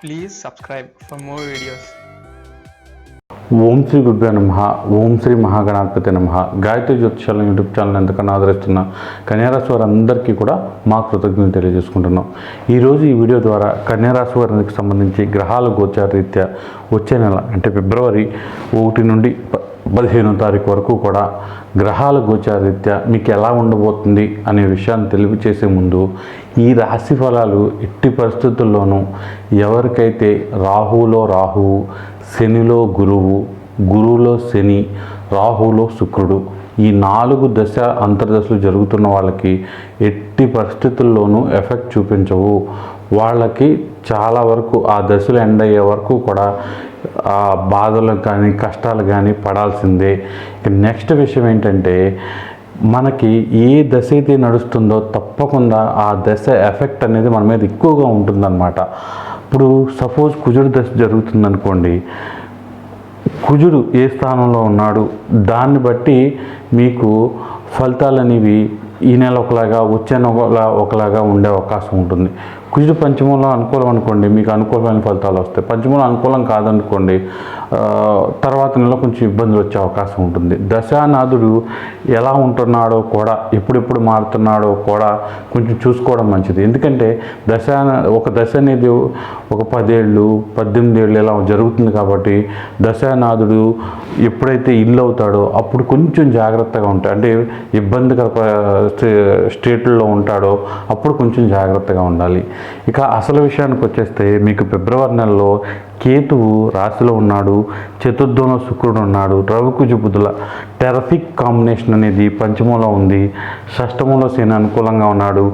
Please subscribe for more videos ఓం శ్రీ గురుభ్యో నమ ఓం శ్రీ మహాగణాధిపతి నమ. గాయత్రి జ్యోతిషాల యూట్యూబ్ ఛానల్ ఎంతకన్నా ఆదరిస్తున్న కన్యారాశి వారందరికీ కూడా మా కృతజ్ఞతలు తెలియజేసుకుంటున్నాం. ఈరోజు ఈ వీడియో ద్వారా కన్యారాశి వారికి సంబంధించి గ్రహాల గోచార రీత్యా వచ్చే నెల అంటే ఫిబ్రవరి ఒకటి నుండి పదిహేనో తారీఖు వరకు కూడా గ్రహాల గోచార రీత్యా మీకు ఎలా ఉండబోతుంది అనే విషయాన్ని తెలియచేసే ముందు ఈ రాశి ఫలాలు ఎట్టి పరిస్థితుల్లోనూ ఎవరికైతే రాహులో రాహువు శనిలో గురువు గురువులో శని రాహులో శుక్రుడు ఈ నాలుగు దశ అంతర్దశలు జరుగుతున్న వాళ్ళకి ఎట్టి పరిస్థితుల్లోనూ ఎఫెక్ట్ చూపించవు. వాళ్ళకి చాలా వరకు ఆ దశలు ఎండ్ అయ్యే వరకు కూడా ఆ బాధలు కానీ కష్టాలు కానీ పడాల్సిందే. ఇక నెక్స్ట్ విషయం ఏంటంటే మనకి ఏ దశ అయితే నడుస్తుందో తప్పకుండా ఆ దశ ఎఫెక్ట్ అనేది మన మీద ఎక్కువగా ఉంటుందన్నమాట. ఇప్పుడు సపోజ్ కుజుడు దశ జరుగుతుందనుకోండి. కుజుడు ఏ స్థానంలో ఉన్నాడు? దాన్ని బట్టి మీకు ఫలితాలు అనేవి ఈ నెల ఒకలాగా వచ్చే నెల ఒకలాగా ఉండే అవకాశం ఉంటుంది. కుజుడు పంచమంలో అనుకూలం అనుకోండి మీకు అనుకూలమైన ఫలితాలు వస్తాయి. పంచమంలో అనుకూలం కాదనుకోండి తర్వాత నెల కొంచెం ఇబ్బందులు వచ్చే అవకాశం ఉంటుంది. దశానాథుడు ఎలా ఉంటున్నాడో కూడా ఎప్పుడెప్పుడు మారుతున్నాడో కూడా కొంచెం చూసుకోవడం మంచిది. ఎందుకంటే దశ ఒక దశ అనేది ఒక పదేళ్ళు పద్దెనిమిది ఏళ్ళు ఇలా జరుగుతుంది కాబట్టి దశానాథుడు ఎప్పుడైతే ఇల్లు అవుతాడో అప్పుడు కొంచెం జాగ్రత్తగా ఉంటాయి అంటే ఇబ్బందికర స్టేట్లో ఉంటాడో అప్పుడు కొంచెం జాగ్రత్తగా ఉండాలి. ఇక అసలు విషయానికి వచ్చేస్తే మీకు ఫిబ్రవరి నెలలో కేతువు రాశిలో ఉన్నాడు చతుర్థంలో శుక్రుడు ఉన్నాడు రవికు బుధుల టెరఫిక్ కాంబినేషన్ అనేది పంచమంలో ఉంది షష్టమంలో శని అనుకూలంగా ఉన్నాడు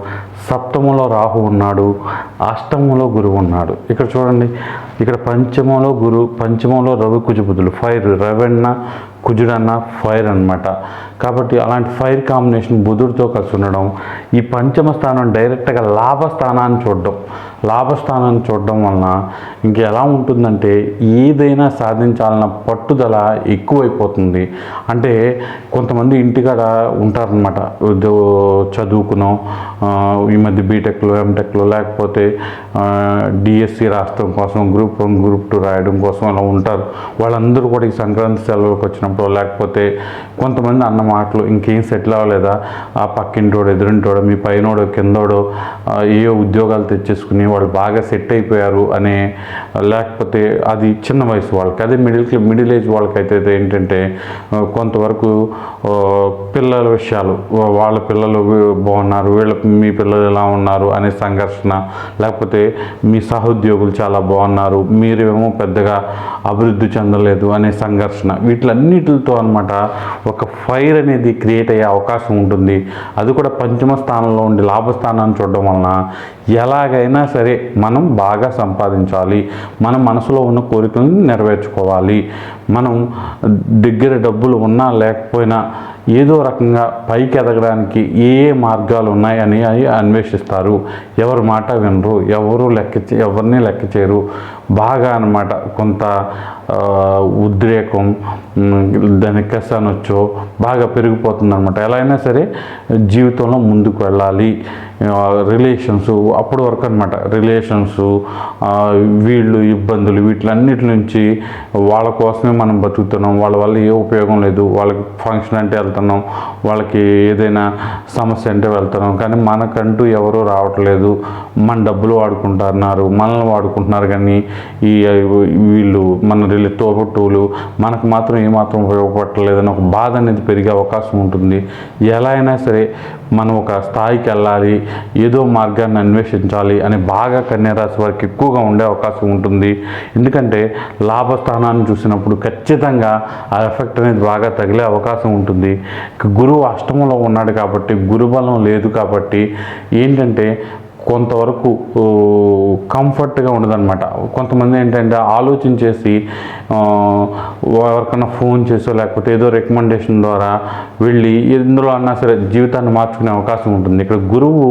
సప్తమంలో రాహు ఉన్నాడు అష్టమంలో గురువు ఉన్నాడు. ఇక్కడ చూడండి ఇక్కడ పంచమంలో గురు పంచమంలో రవి కుజ ఫైర్ రవెన్న కుజుడన్న ఫైర్ అన్నమాట. కాబట్టి అలాంటి ఫైర్ కాంబినేషన్ బుధుడితో కలిసి ఉండడం ఈ పంచమ స్థానం డైరెక్ట్గా లాభ స్థానాన్ని చూడడం. లాభస్థానాన్ని చూడడం వలన ఇంకెలా ఉంటుందంటే ఏదైనా సాధించాలన్న పట్టుదల ఎక్కువైపోతుంది. అంటే కొంతమంది ఇంటికాడ ఉంటారనమాట చదువుకునో ఈ మధ్య బీటెక్లో ఎంటెక్లో లేకపోతే డిఎస్సి రాష్ట్రం కోసం గ్రూప్ వన్ గ్రూప్ టూ రాయడం కోసం అలా ఉంటారు. వాళ్ళందరూ కూడా ఈ సంక్రాంతి సెలవులకు వచ్చినప్పుడు లేకపోతే కొంతమంది అన్న మాటలు ఇంకేం సెటిల్ అవ్వలేదా? ఆ పక్కింటోడు ఎదురింటోడో మీ పైనోడో కిందోడో ఏ ఉద్యోగాలు తెచ్చేసుకుని వాళ్ళు బాగా సెట్ అయిపోయారు అనే లేకపోతే అది చిన్న వయసు వాళ్ళకి అదే మిడిల్ మిడిల్ ఏజ్ వాళ్ళకైతే ఏంటంటే కొంతవరకు పిల్లల విషయాలు వాళ్ళ పిల్లలు బాగున్నారు వీళ్ళ మీ పిల్లలు ఎలా ఉన్నారు అనే సంఘర్షణ లేకపోతే మీ సహోద్యోగులు చాలా బాగున్నారు మీరేమో పెద్దగా అభివృద్ధి చెందలేదు అనే సంఘర్షణ వీటిలన్నిటితో అనమాట ఒక ఫైర్ అనేది క్రియేట్ అయ్యే అవకాశం ఉంటుంది. అది కూడా పంచమ స్థానంలో ఉండి లాభస్థానాన్ని చూడడం వలన ఎలాగైనా సరే మనం బాగా సంపాదించాలి. మన మనసులో ఉన్న కోరికలను నెరవేర్చుకోవాలి. మనం దగ్గర డబ్బులు ఉన్నా లేకపోయినా ఏదో రకంగా పైకి ఎదగడానికి ఏ ఏ మార్గాలు ఉన్నాయని అవి అన్వేషిస్తారు. ఎవరి మాట వినరు ఎవరు లెక్క చే- ఎవరిని లెక్క చేయరు. బాగా అన్నమాట కొంత ఉద్రేకం దాని దానికి కసానొచ్చో బాగా పెరిగిపోతుంది అనమాట ఎలా అయినా సరే జీవితంలో ముందుకు వెళ్ళాలి. రిలేషన్స్ అప్పటి వరకు అనమాట రిలేషన్స్ వీళ్ళు ఇబ్బందులు వీటిలన్నిటి నుంచి వాళ్ళ కోసమే మనం బతుకుతున్నాం. వాళ్ళ వల్ల ఏ ఉపయోగం లేదు. వాళ్ళకి ఫంక్షన్ అంటే వెళ్తున్నాం. వాళ్ళకి ఏదైనా సమస్య అంటే వెళ్తున్నాం. కానీ మనకంటూ ఎవరూ రావట్లేదు. మన డబ్బులు వాడుకుంటున్నారు. మనల్ని వాడుకుంటున్నారు కానీ ఈ వీళ్ళు మన రిలే తోబుట్టువులు మనకు మాత్రం ఏమాత్రం ఉపయోగపడలేదని ఒక బాధ అనేది పెరిగే అవకాశం ఉంటుంది. ఎలా అయినా సరే మనం ఒక స్థాయికి వెళ్ళాలి. ఏదో మార్గాన్ని అన్వేషించాలి అని బాగా కన్యారాశి వారికి ఎక్కువగా ఉండే అవకాశం ఉంటుంది. ఎందుకంటే లాభస్థానాన్ని చూసినప్పుడు ఖచ్చితంగా ఆ ఎఫెక్ట్ అనేది బాగా తగిలే అవకాశం ఉంటుంది. గురువు అష్టమంలో ఉన్నాడు కాబట్టి గురుబలం లేదు కాబట్టి ఏంటంటే కొంతవరకు కంఫర్ట్గా ఉండదన్నమాట. కొంతమంది ఏంటంటే ఆలోచించేసి చేసి ఎవరికైనా ఫోన్ చేసో లేకపోతే ఏదో రికమెండేషన్ ద్వారా వెళ్ళి ఎందులో అన్నా సరే జీవితాన్ని మార్చుకునే అవకాశం ఉంటుంది. ఇక్కడ గురువు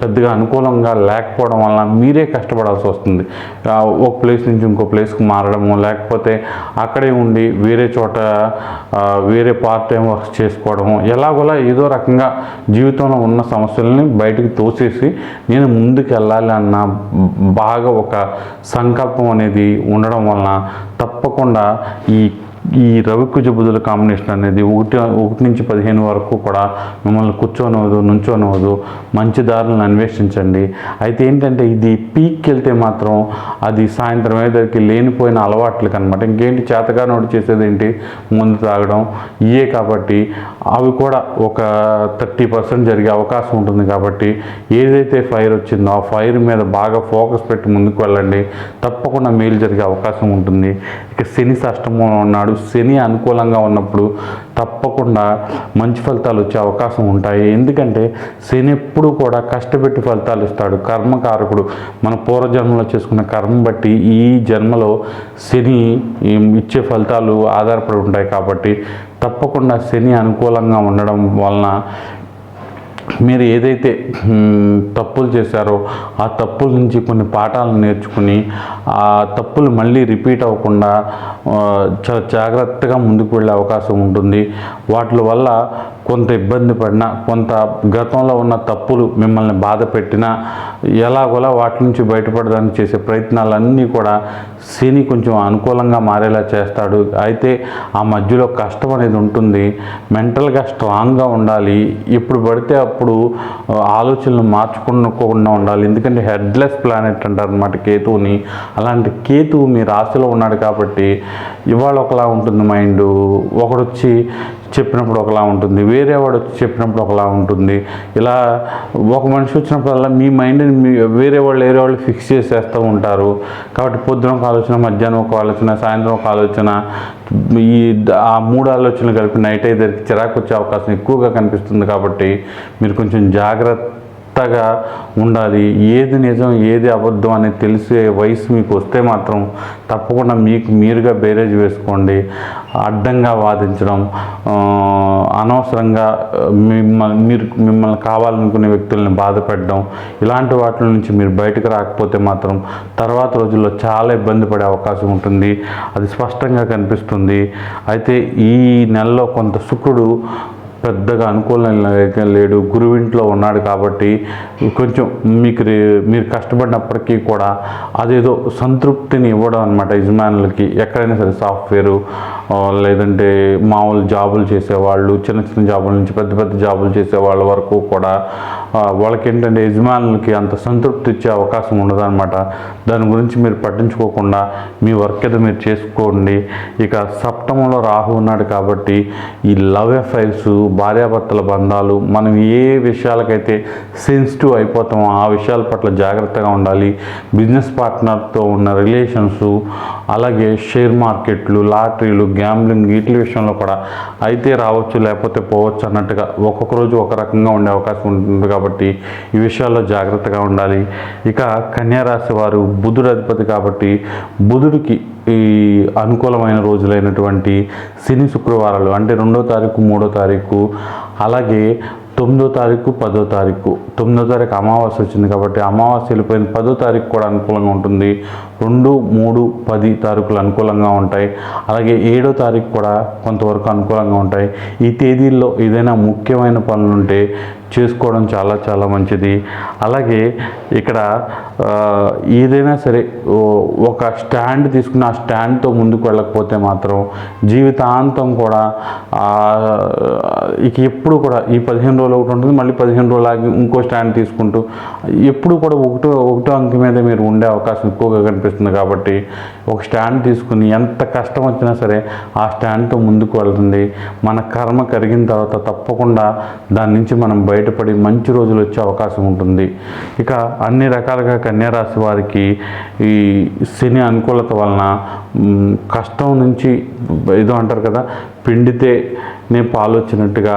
పెద్దగా అనుకూలంగా లేకపోవడం వలన మీరే కష్టపడాల్సి వస్తుంది. ఒక ప్లేస్ నుంచి ఇంకో ప్లేస్కి మారడము లేకపోతే అక్కడే ఉండి వేరే చోట వేరే పార్ట్ టైం వర్క్ చేసుకోవడము ఎలాగోలా ఏదో రకంగా జీవితంలో ఉన్న సమస్యల్ని బయటకు తోసేసి నేను ముందుకు వెళ్ళాలి అన్న బాగా ఒక సంకల్పం అనేది ఉండడం వలన తప్పకుండా ఈ ఈ రవికుజ బుధుల కాంబినేషన్ అనేది ఒకటి ఒకటి నుంచి పదిహేను వరకు కూడా మిమ్మల్ని కూర్చోనవదు నుంచోనవదు మంచి దారులను అన్వేషించండి. అయితే ఏంటంటే ఇది పీక్కి వెళ్తే మాత్రం అది సాయంత్రం అయ్యేసరికి లేనిపోయిన అలవాట్లు అనమాట ఇంకేంటి చేతగానోడు చేసేది ఏంటి? ముందు తాగడం. ఇయే కాబట్టి అవి కూడా ఒక థర్టీ పర్సెంట్ జరిగే అవకాశం ఉంటుంది కాబట్టి ఏదైతే ఫైర్ వచ్చిందో ఆ ఫైర్ మీద బాగా ఫోకస్ పెట్టి ముందుకు వెళ్ళండి. తప్పకుండా మేలు జరిగే అవకాశం ఉంటుంది. ఇక శని అష్టమంలో ఉన్నాడు. శని అనుకూలంగా ఉన్నప్పుడు తప్పకుండా మంచి ఫలితాలు వచ్చే అవకాశం ఉంటాయి. ఎందుకంటే శని ఎప్పుడు కూడా కష్టపెట్టి ఫలితాలు ఇస్తాడు. కర్మకారకుడు మన పూర్వజన్మలో చేసుకున్న కర్మ బట్టి ఈ జన్మలో శని ఇచ్చే ఫలితాలు ఆధారపడి ఉంటాయి కాబట్టి తప్పకుండా శని అనుకూలంగా ఉండడం వలన మీరు ఏదైతే తప్పులు చేశారో ఆ తప్పుల నుంచి కొన్ని పాఠాలను నేర్చుకుని ఆ తప్పులు మళ్ళీ రిపీట్ అవ్వకుండా చాలా జాగ్రత్తగా ముందుకు వెళ్ళే అవకాశం ఉంటుంది. వాటి వల్ల కొంత ఇబ్బంది పడినా కొంత గతంలో ఉన్న తప్పులు మిమ్మల్ని బాధ పెట్టినా ఎలాగోలా వాటి నుంచి బయటపడడానికి చేసే ప్రయత్నాలన్నీ కూడా శని కొంచెం అనుకూలంగా మారేలా చేస్తాడు. అయితే ఆ మధ్యలో కష్టం అనేది ఉంటుంది. మెంటల్గా స్ట్రాంగ్గా ఉండాలి. ఇప్పుడు పడితే అప్పుడు ఆలోచనలు మార్చుకోకుండా ఉండాలి. ఎందుకంటే హెడ్లెస్ ప్లానెట్ అంటారు అనమాట కేతువుని. అలాంటి కేతువు మీ రాశిలో ఉన్నాడు కాబట్టి ఇవాళ ఒకలా ఉంటుంది మైండ్. ఒకడు వచ్చి చెప్పినప్పుడు ఒకలా ఉంటుంది. వేరే వాడు వచ్చి చెప్పినప్పుడు ఒకలా ఉంటుంది. ఇలా ఒక మనిషి వచ్చినప్పుడల్లా మీ మైండ్ని మీ వేరే వాళ్ళు వేరే వాళ్ళు ఫిక్స్ చేసేస్తూ ఉంటారు. కాబట్టి పొద్దున ఒక ఆలోచన మధ్యాహ్నం ఒక ఆలోచన సాయంత్రం ఒక ఆలోచన ఈ ఆ మూడు ఆలోచనలు కలిపి నైట్ అయ్యేసరికి చిరాకు వచ్చే అవకాశం ఎక్కువగా కనిపిస్తుంది కాబట్టి మీరు కొంచెం జాగ్రత్త కొత్తగా ఉండాలి. ఏది నిజం ఏది అబద్ధం అనేది తెలిసే వయసు మీకు వస్తే మాత్రం తప్పకుండా మీకు మీరుగా బేరేజ్ వేసుకోండి. అడ్డంగా వాదించడం అనవసరంగా మిమ్మల్ని మీరు మిమ్మల్ని కావాలనుకునే వ్యక్తుల్ని బాధపెట్టడం ఇలాంటి వాటి నుంచి మీరు బయటకు రాకపోతే మాత్రం తర్వాత రోజుల్లో చాలా ఇబ్బంది పడే అవకాశం ఉంటుంది. అది స్పష్టంగా కనిపిస్తుంది. అయితే ఈ నెలలో కొంత శుక్రుడు పెద్దగా అనుకూలంగా లేడు గురువింట్లో ఉన్నాడు కాబట్టి కొంచెం మీకు మీరు కష్టపడినప్పటికీ కూడా అదేదో సంతృప్తిని ఇవ్వడం అనమాట యజమానులకి. ఎక్కడైనా సరే సాఫ్ట్వేరు లేదంటే మామూలు జాబులు చేసేవాళ్ళు చిన్న చిన్న జాబుల నుంచి పెద్ద పెద్ద జాబులు చేసే వాళ్ళ వరకు కూడా వాళ్ళకి ఏంటంటే యజమానులకి అంత సంతృప్తి ఇచ్చే అవకాశం ఉండదన్నమాట. దాని గురించి మీరు పట్టించుకోకుండా మీ వర్క్ ఏదో మీరు చేసుకోండి. ఇక సప్తమంలో రాహు ఉన్నాడు కాబట్టి ఈ లవ్ అఫైర్స్ భార్యాభర్తల బంధాలు మనం ఏ విషయాలకైతే సెన్సిటివ్ అయిపోతామో ఆ విషయాల పట్ల జాగ్రత్తగా ఉండాలి. బిజినెస్ పార్ట్నర్తో ఉన్న రిలేషన్స్ అలాగే షేర్ మార్కెట్లు లాటరీలు గ్యాంబ్లింగ్ వీటి విషయంలో కూడా అయితే రావచ్చు లేకపోతే పోవచ్చు అన్నట్టుగా ఒక్కొక్క రోజు ఒక రకంగా ఉండే అవకాశం ఉంటుంది కాబట్టి కాబట్టి ఈ విషయాల్లో జాగ్రత్తగా ఉండాలి. ఇక కన్యారాశి వారు బుధుడు అధిపతి కాబట్టి బుధుడికి ఈ అనుకూలమైన రోజులైనటువంటి శని శుక్రవారాలు అంటే రెండో తారీఖు మూడో తారీఖు అలాగే తొమ్మిదో తారీఖు పదో తారీఖు. తొమ్మిదో తారీఖు అమావాస్య వచ్చింది కాబట్టి అమావాస్య వెళ్ళిపోయిన పదో తారీఖు కూడా అనుకూలంగా ఉంటుంది. రెండు మూడు పది తారీఖులు అనుకూలంగా ఉంటాయి. అలాగే ఏడో తారీఖు కూడా కొంతవరకు అనుకూలంగా ఉంటాయి. ఈ తేదీల్లో ఏదైనా ముఖ్యమైన పనులు ఉంటే చేసుకోవడం చాలా చాలా మంచిది. అలాగే ఇక్కడ ఏదైనా సరే ఒక స్టాండ్ తీసుకుని ఆ స్టాండ్తో ముందుకు వెళ్ళకపోతే మాత్రం జీవితాంతం కూడా ఇక ఎప్పుడు కూడా ఈ పదిహేను రోజులు ఒకటి ఉంటుంది. మళ్ళీ పదిహేను రోజులు ఆగి ఇంకో స్టాండ్ తీసుకుంటూ ఎప్పుడు కూడా ఒకటో ఒకటో అంకి మీద మీరు ఉండే అవకాశం ఎక్కువగా కనిపిస్తుంది. కాబట్టి ఒక స్టాండ్ తీసుకుని ఎంత కష్టం వచ్చినా సరే ఆ స్టాండ్తో ముందుకు వెళ్తుంది. మన కర్మ కరిగిన తర్వాత తప్పకుండా దాని నుంచి మనం బయటపడి మంచి రోజులు వచ్చే అవకాశం ఉంటుంది. ఇక అన్ని రకాలుగా కన్యారాశి వారికి ఈ శని అనుకూలత వలన కష్టం నుంచి ఏదో అంటారు కదా పిండితే నేను పాలు వచ్చినట్టుగా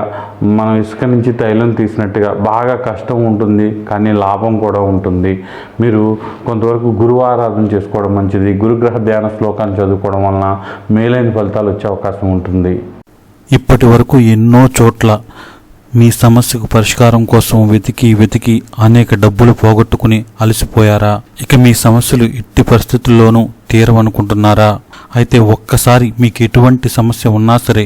మనం ఇసుక నుంచి తైలం తీసినట్టుగా బాగా కష్టం ఉంటుంది కానీ లాభం కూడా ఉంటుంది. మీరు కొంతవరకు గురువు ఆరాధన చేసుకోవడం మంచిది. గురుగ్రహ ధ్యాన శ్లోకాన్ని చదువుకోవడం వలన మేలైన ఫలితాలు వచ్చే అవకాశం ఉంటుంది. ఇప్పటి వరకు ఎన్నో చోట్ల మీ సమస్యకు పరిష్కారం కోసం వెతికి వెతికి అనేక డబ్బులు పోగొట్టుకుని అలసిపోయారా? ఇక మీ సమస్యలు ఎట్టి పరిస్థితుల్లోనూ తీరవనుకుంటున్నారా? అయితే ఒక్కసారి మీకు ఎటువంటి సమస్య ఉన్నా సరే